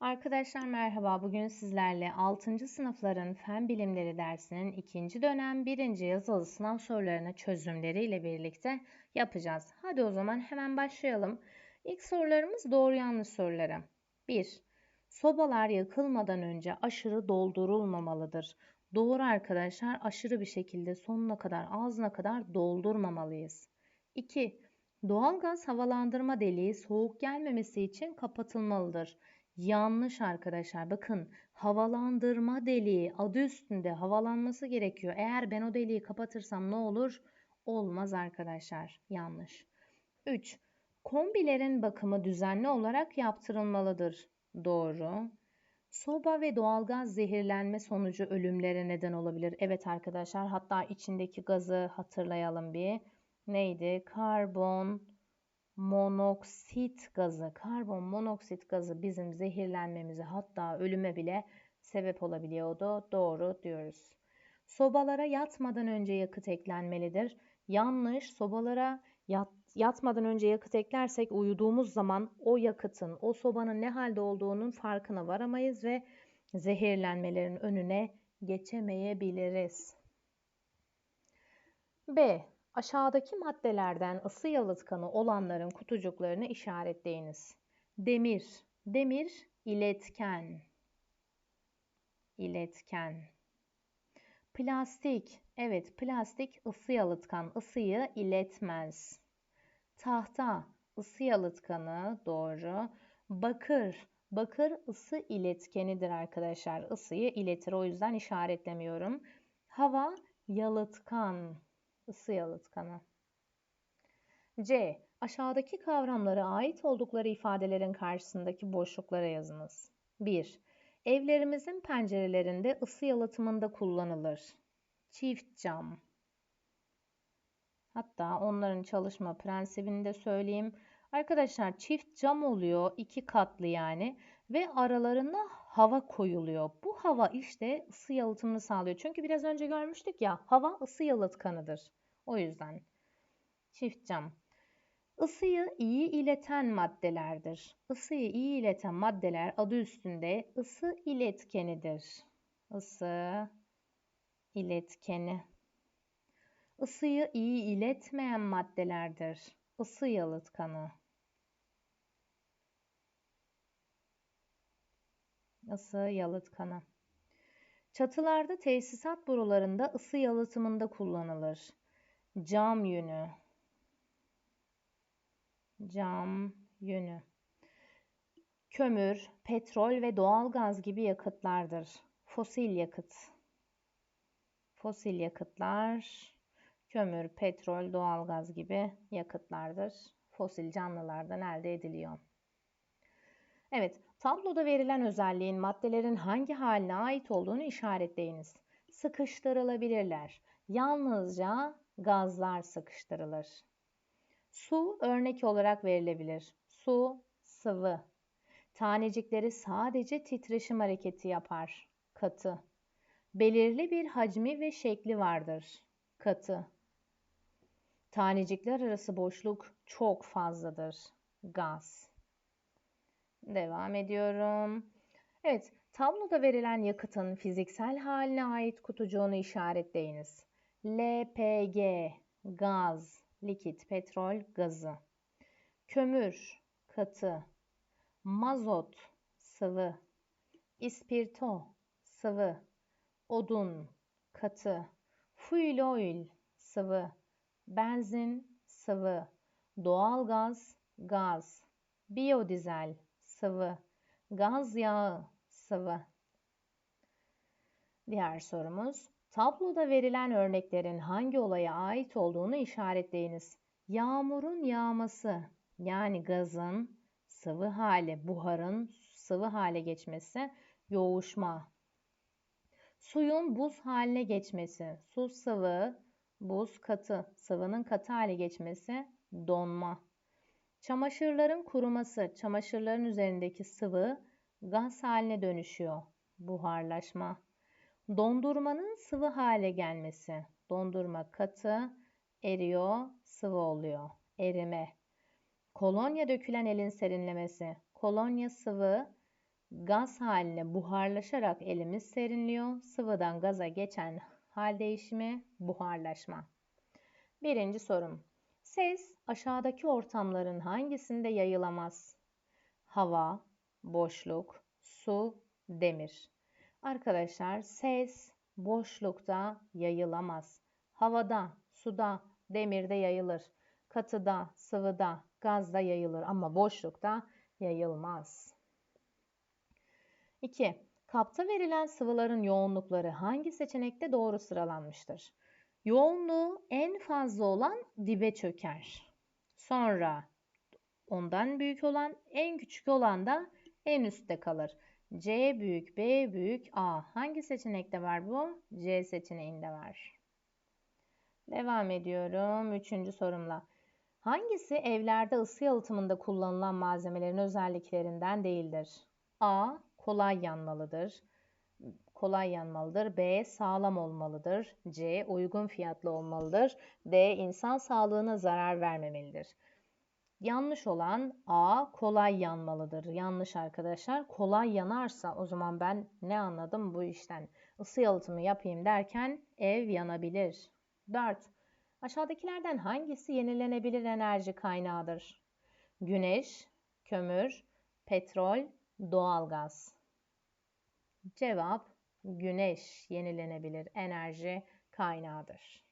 Arkadaşlar merhaba. Bugün sizlerle 6. sınıfların Fen Bilimleri dersinin 2. dönem 1. yazılı sınav sorularını çözümleriyle birlikte yapacağız. Hadi o zaman hemen başlayalım. İlk sorularımız doğru yanlış soruları. 1. Sobalar yakılmadan önce aşırı doldurulmamalıdır. Doğru arkadaşlar aşırı bir şekilde sonuna kadar ağzına kadar doldurmamalıyız. 2. Doğalgaz havalandırma deliği soğuk gelmemesi için kapatılmalıdır. Yanlış arkadaşlar. Bakın havalandırma deliği adı üstünde havalanması gerekiyor. Eğer ben o deliği kapatırsam ne olur? Olmaz arkadaşlar. Yanlış. 3. Kombilerin bakımı düzenli olarak yaptırılmalıdır. Doğru. Soba ve doğalgaz zehirlenme sonucu ölümlere neden olabilir. Evet arkadaşlar hatta içindeki gazı hatırlayalım bir. Neydi? Karbon monoksit gazı, karbon monoksit gazı bizim zehirlenmemize hatta ölüme bile sebep olabiliyordu. Doğru diyoruz. Sobalara yatmadan önce yakıt eklenmelidir. Yanlış. Sobalara yat, yatmadan önce yakıt eklersek uyuduğumuz zaman o yakıtın, o sobanın ne halde olduğunun farkına varamayız ve zehirlenmelerin önüne geçemeyebiliriz. B. Aşağıdaki maddelerden ısı yalıtkanı olanların kutucuklarını işaretleyiniz. Demir. Demir iletken. İletken. Plastik. Evet, plastik ısı yalıtkan. ısıyı iletmez. Tahta ısı yalıtkanı doğru. Bakır. Bakır ısı iletkenidir arkadaşlar. Isıyı iletir. O yüzden işaretlemiyorum. Hava yalıtkan ısı yalıtkanı. C. Aşağıdaki kavramlara ait oldukları ifadelerin karşısındaki boşluklara yazınız. 1. Evlerimizin pencerelerinde ısı yalıtımında kullanılır. Çift cam. Hatta onların çalışma prensibini de söyleyeyim. Arkadaşlar çift cam oluyor, iki katlı yani ve aralarına hava koyuluyor. Bu hava işte ısı yalıtımını sağlıyor. Çünkü biraz önce görmüştük ya hava ısı yalıtkanıdır. O yüzden çift cam. Isıyı iyi ileten maddelerdir. Isıyı iyi ileten maddeler adı üstünde ısı iletkenidir. Isı iletkeni. Isıyı iyi iletmeyen maddelerdir. Isı yalıtkanı. Isı yalıtkanı. Çatılarda tesisat borularında ısı yalıtımında kullanılır. Cam yünü. Cam yünü. Kömür, petrol ve doğal gaz gibi yakıtlardır. Fosil yakıt. Fosil yakıtlar, kömür, petrol, doğal gaz gibi yakıtlardır. Fosil canlılardan elde ediliyor. Evet, tabloda verilen özelliğin maddelerin hangi haline ait olduğunu işaretleyiniz. Sıkıştırılabilirler. Yalnızca gazlar sıkıştırılır. Su örnek olarak verilebilir. Su sıvı. Tanecikleri sadece titreşim hareketi yapar. Katı. Belirli bir hacmi ve şekli vardır. Katı. Tanecikler arası boşluk çok fazladır. Gaz. Devam ediyorum. Evet, tabloda verilen yakıtın fiziksel haline ait kutucuğunu işaretleyiniz. LPG, gaz, likit, petrol gazı. Kömür, katı. Mazot, sıvı. İspirto, sıvı. Odun, katı. Fuel oil, sıvı. Benzin, sıvı. Doğalgaz, gaz. Biyodizel, sıvı. Gaz yağı, sıvı. Diğer sorumuz. Tabloda verilen örneklerin hangi olaya ait olduğunu işaretleyiniz. Yağmurun yağması yani gazın sıvı hale, buharın sıvı hale geçmesi, yoğuşma. Suyun buz haline geçmesi, su sıvı, buz katı, sıvının katı hale geçmesi, donma. Çamaşırların kuruması, çamaşırların üzerindeki sıvı gaz haline dönüşüyor, buharlaşma. Dondurmanın sıvı hale gelmesi. Dondurma katı, eriyor, sıvı oluyor. Erime. Kolonya dökülen elin serinlemesi. Kolonya sıvı, Gaz haline buharlaşarak elimiz serinliyor. Sıvıdan gaza geçen hal değişimi buharlaşma. Birinci sorum. Ses aşağıdaki ortamların hangisinde yayılamaz? Hava, boşluk, su, demir. Arkadaşlar ses boşlukta yayılamaz. Havada, suda, demirde yayılır. Katıda, sıvıda, gazda yayılır ama boşlukta yayılmaz. 2. Kapta verilen sıvıların yoğunlukları hangi seçenekte doğru sıralanmıştır? Yoğunluğu en fazla olan dibe çöker. Sonra ondan büyük olan en küçük olan da en üstte kalır. C büyük, B büyük, A. Hangi seçenekte var bu? C seçeneğinde var. Devam ediyorum. Üçüncü sorumla. Hangisi evlerde ısı yalıtımında kullanılan malzemelerin özelliklerinden değildir? A. Kolay yanmalıdır. Kolay yanmalıdır. B. Sağlam olmalıdır. C. Uygun fiyatlı olmalıdır. D. İnsan sağlığına zarar vermemelidir. Yanlış olan A kolay yanmalıdır. Yanlış arkadaşlar. Kolay yanarsa o zaman ben ne anladım bu işten? Isı yalıtımı yapayım derken ev yanabilir. 4. Aşağıdakilerden hangisi yenilenebilir enerji kaynağıdır? Güneş, kömür, petrol, doğalgaz. Cevap güneş yenilenebilir enerji kaynağıdır.